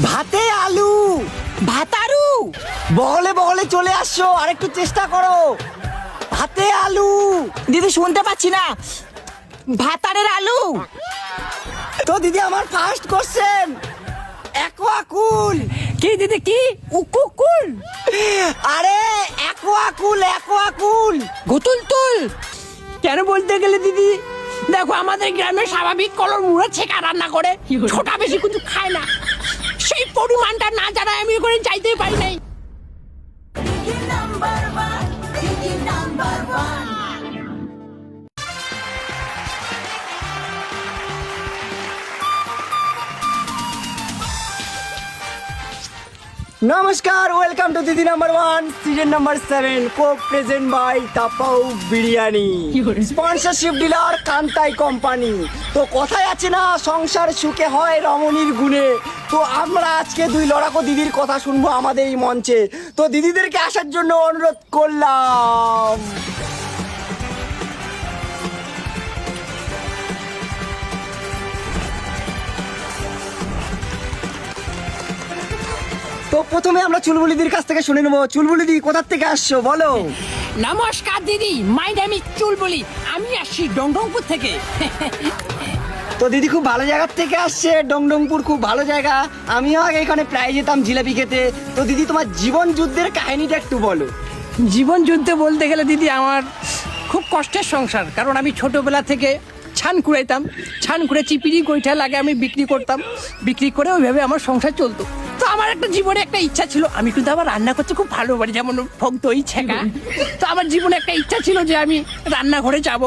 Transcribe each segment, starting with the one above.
ভাতে আলু ভাতারু। বহলে বহলে চলে আসছো আর একটু চেষ্টা করো। ভাতে আলু। দিদি শুনতে পাচ্ছি না। ভাতারের আলু। তো দিদি আমার ফার্স্ট কোশ্চেন অ্যাকোয়াকুল কি দিদি কি? উকুকুল আরে অ্যাকোয়াকুল অ্যাকোয়াকুল গুতুল তুল। কেন বলতে গেলে দিদি? দেখো আমাদের গ্রামে স্বাভাবিক কলর মুড়ে ছেঁকা রান্না করে। ছোটা বেশি কিন্তু খায় না। পরিমাণটা না জানায় আমি করে চাইতে পারি নাই। নমস্কার welcome to Didi number one season number seven co present by তাপাউ biryani sponsorship dealer কান্তাই কোম্পানি তো কথায় আছে না সংসার সুখে হয় রমণীর গুণে। তো আমরা আজকে দুই লড়াকো দিদির কথা শুনব আমাদের এই মঞ্চে। তো দিদিদেরকে আসার জন্য অনুরোধ করলাম। তো প্রথমে আমরা চুলবুলিদির কাছ থেকে শুনে নেব। চুলবুলিদি কোথার থেকে আসছো? বলো। নমস্কার দিদি মাই নেম ইজ চুলবুলি। আমি আসছি ডংডংপুর থেকে। তো দিদি খুব ভালো জায়গার থেকে আসছে ডংডংপুর খুব ভালো জায়গা। আমিও আগে এখানে প্রায় যেতাম জিলাপি খেতে। তো দিদি তোমার জীবন যুদ্ধের কাহিনীটা একটু বলো। জীবন যুদ্ধে বলতে গেলে দিদি আমার খুব কষ্টের সংসার। কারণ আমি ছোটবেলা থেকে ছান কুড়াইতাম ছান কুড়ে চিপিরি গোইঠা লাগে আমি বিক্রি করতাম। বিক্রি করে ওইভাবে আমার সংসার চলতো। তো আমার একটা জীবনে একটা ইচ্ছা ছিল আমি কিন্তু আবার রান্না করতে খুব ভালো পারি যেমন ভোগ দই ছেঁকা। তো আমার জীবনে একটা ইচ্ছা ছিল যে আমি রান্নাঘরে যাব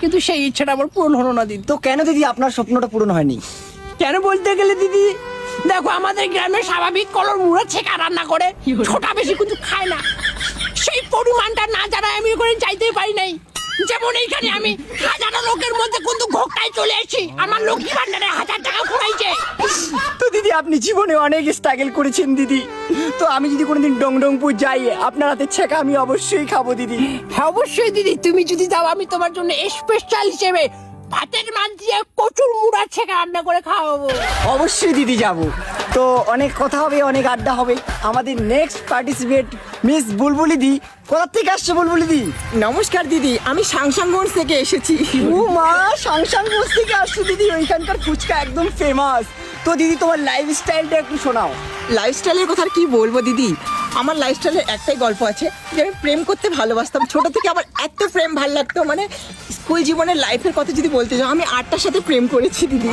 কিন্তু সেই ইচ্ছাটা আমার পূরণ হলো না দিদি। তো কেন দিদি আপনার স্বপ্নটা পূরণ হয়নি? কেন বলতে গেলে দিদি দেখো আমাদের গ্রামে স্বাভাবিক কলর মুড়ে ছেঁকা রান্না করে ছোটা বেশি কিন্তু খায় না। সেই পরিমাণটা না জানায় আমি করে চাইতে পারি নাই। যেমন এইখানে আমি হাজারো লোকের মধ্যে কিন্তু ঘোকটায় চলে এসেছি। আমার লক্ষ্মী ভান্ডারে হাজার টাকা ফুরাইছে তো দিদি আপনি জীবনে অনেক স্ট্রাগল করেছেন দিদি। তো আমি যদি কোনোদিন ডংডংপুর যাই আপনার হাতে ছেঁকা আমি অবশ্যই খাব দিদি। হ্যাঁ অবশ্যই দিদি তুমি যদি যাও আমি তোমার জন্য স্পেশাল হিসেবে ভাতের মান দিয়ে কচুর মুড়া ছেঁকা রান্না করে খাওয়াবো। অবশ্যই দিদি যাব। তো অনেক কথা হবে অনেক আড্ডা হবে। আমাদের নেক্সট পার্টিসিপেট মিস বুলবুলি দি। কোথা থেকে আসছে বুলবুলি দি? নমস্কার দিদি আমি সাংসাংগঞ্জ থেকে এসেছি। ও মা সাংসাং বোস থেকে আসছো দিদি ওইখানকার ফুচকা একদম ফেমাস তো দিদি তোমার লাইফ স্টাইলটা একটু শোনাও। লাইফস্টাইলের কথা আর কি বলব দিদি? আমার লাইফস্টাইলের একটাই গল্প আছে যে আমি প্রেম করতে ভালোবাসতাম। ছোট থেকে আমার এত প্রেম ভালো লাগতো মানে স্কুল জীবনের লাইফের কথা যদি বলতে যাও আমি আটটার সাথে প্রেম করেছি দিদি।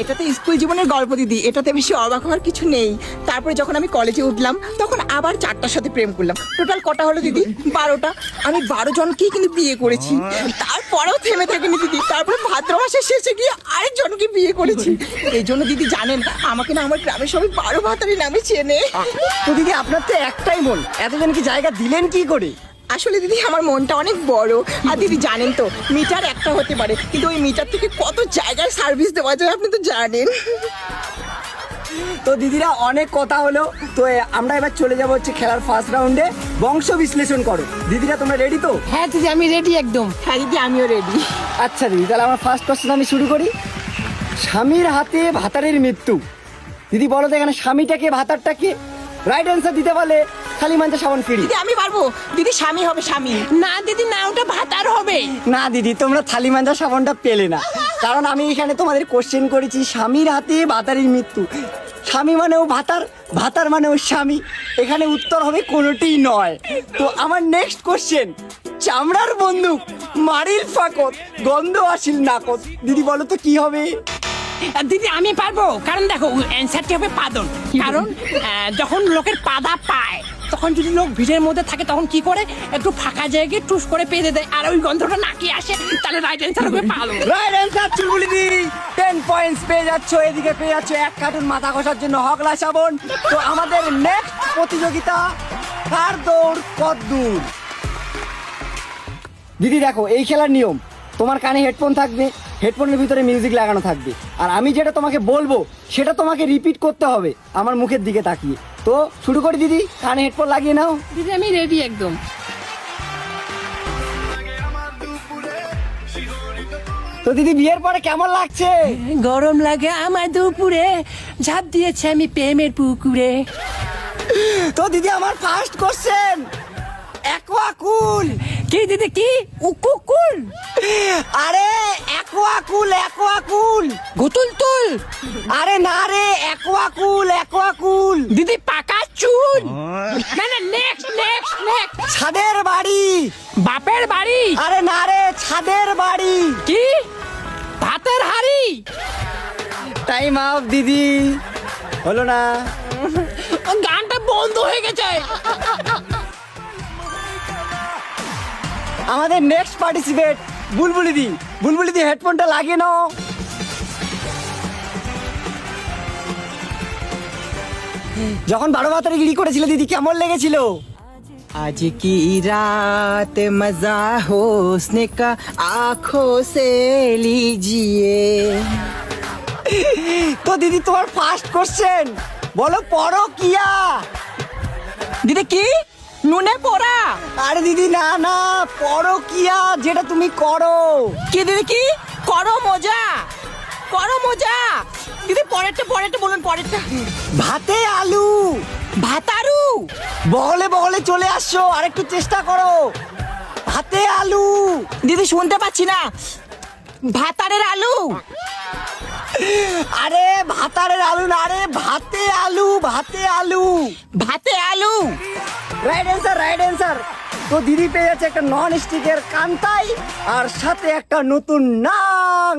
এটাতে স্কুল জীবনের গল্প, দিদি। এটাতে বেশি অবাক হওয়ার কিছু নেই। তারপরে যখন আমি কলেজে উঠলাম, তখন আবার চারটার সাথে প্রেম করলাম। টোটাল কটা হলো, দিদি? বারোটা। আমি বারো জনকেই কিন্তু বিয়ে করেছি। তারপরেও থেমে থাকিনি, দিদি। তারপরে ভাদ্র মাসের শেষে গিয়ে আরেকজনকে বিয়ে করেছি। এই জন্য, দিদি, জানেন, আমাকে না আমার গ্রামের সবাই বারো ভাতারি নামে চেনে। তো দিদি, আপনার তো একটাই মন। এতজন কি জায়গা দিলেন কি করে? আসলে দিদি আমার মনটা অনেক বড়। আর দিদি জানেন তো মিটার একটা হতে পারে কিন্তু ওই মিটার থেকে কত জায়গায় সার্ভিস দেওয়া যায় আপনি তো জানেন। তো দিদিরা অনেক কথা হলো তো আমরা এবার চলে যাব হচ্ছে খেলার ফার্স্ট রাউন্ডে বংশ বিশ্লেষণ করো। দিদিরা তোমরা রেডি তো? হ্যাঁ দিদি আমি রেডি একদম। হ্যাঁ দিদি আমিও রেডি আচ্ছা দিদি তাহলে আমার ফার্স্ট কোশ্চেন আমি শুরু করি। স্বামীর হাতে ভাতারের মৃত্যু। দিদি বলো তো এখানে স্বামীটাকে ভাতারটাকে। রাইট অ্যান্সার দিতে পারলে খালি মানতে সাবান ফিরি। দিদি আমি পারব। দিদি স্বামী হবে স্বামী। না দিদি না ওটা ভাতার হবে। না দিদি তোমরা থালি মাঞ্জা সাবানটা পেলে না। কারণ আমি এখানে তোমাদের কোশ্চেন করেছি স্বামীর হাতে ভাতারের মৃত্যু। স্বামী মানেও ভাতার ভাতার মানেও স্বামী। এখানে উত্তর হবে কোনোটিই নয়। তো আমার নেক্সট কোশ্চেন চামড়ার বন্দুক মারিল ফাকত গন্ধ আসিল নাকত। দিদি বলো তো কি হবে? আর দিদি আমি পারব? কারণ দেখো অ্যান্সারটি হবে পাদন। কারণ যখন লোকের পাদা পায় তখন যদি লোক ভিড়ের মধ্যে থাকে, তখন কি করে? একটু ফাঁকা জায়গায় টুস করে পেঁদে দেয়। আর ওই গন্ধটা নাকি আসে, তাহলে রাইট অ্যান্সার হবে পাদন রাইট অ্যান্সার চুলবুলি দি টেন পয়েন্টস পেয়ে যাচ্ছ, এদিকে পেয়ে যাচ্ছ এক কার্টুন মাথা ঘষার জন্য হগলা সাবন। তো আমাদের নেক্সট প্রতিযোগিতা, কার দৌড় কত দূর? দিদি দেখো, এই খেলার নিয়ম, তোমার কানে হেডফোন থাকবে। হেডফোনের ভিতরে মিউজিক লাগানো থাকবে। আর আমি যেটা তোমাকে বলব সেটা তোমাকে রিপিট করতে হবে আমার মুখের দিকে তাকিয়ে। তো শুরু করি দিদি কানে হেডফোন লাগিয়ে নাও। দিদি আমি রেডি একদম। তো দিদি বিয়ের পরে কেমন লাগছে? গরম লাগে আমার দুপুরে ঝাঁপ দিয়েছে আমি প্রেমের পুকুরে। তো দিদি আমার ফার্স্ট কোশ্চেন অ্যাকোয়াকুল কি দিদি কি? উকুকুল আরে অ্যাকোয়াকুল অ্যাকোয়াকুল গুতুল তুল। আরে না রে অ্যাকোয়াকুল অ্যাকোয়াকুল দিদি পাকা চুল। না না নেক্সট নেক্সট নেক্সট ছাদের বাড়ি। বাপের বাড়ি। আরে না রে ছাদের বাড়ি। কি? ভাতের হাড়ি। টাইম আপ দিদি। হলো না। গানটা বন্ধ হয়ে গেছে। আমাদের নেক্সট পার্টিসিপেট বুলবুলি দি। বুলবুলি দি হেডফোনটা লাগিয়ে নাও। যখন বারো বাতারে গিরি করেছিল দিদি কেমন লেগেছিল? আজ কি রাত মজা হো স্নেকা আখো সে লিজিয়ে। তো দিদি তোমার ফার্স্ট কোশ্চেন বলো পরকিয়া দিদি কি? নুনে পোড়া? আরে দিদি না না পড়ো কিয়া যেটা তুমি করো। কি দিদি কি? করো মজা। করো মজা। দিদি পরেরটা পরেরটা বলুন পরেরটা। ভাতে আলু। ভাতারু। বহলে বহলে চলে আসছো আরেকটু চেষ্টা করো। ভাতে আলু। দিদি শুনতে পাচ্ছি না। ভাতারের আলু। আরে ভাতারের আলু না আরে ভাতে আলু ভাতে আলু। ভাতে আলু। রাইট অ্যান্সার রাইট অ্যান্সার তো দিদি পেয়ে যাচ্ছে একটা নন স্টিকের কান্তাই, আর সাথে একটা নতুন নাম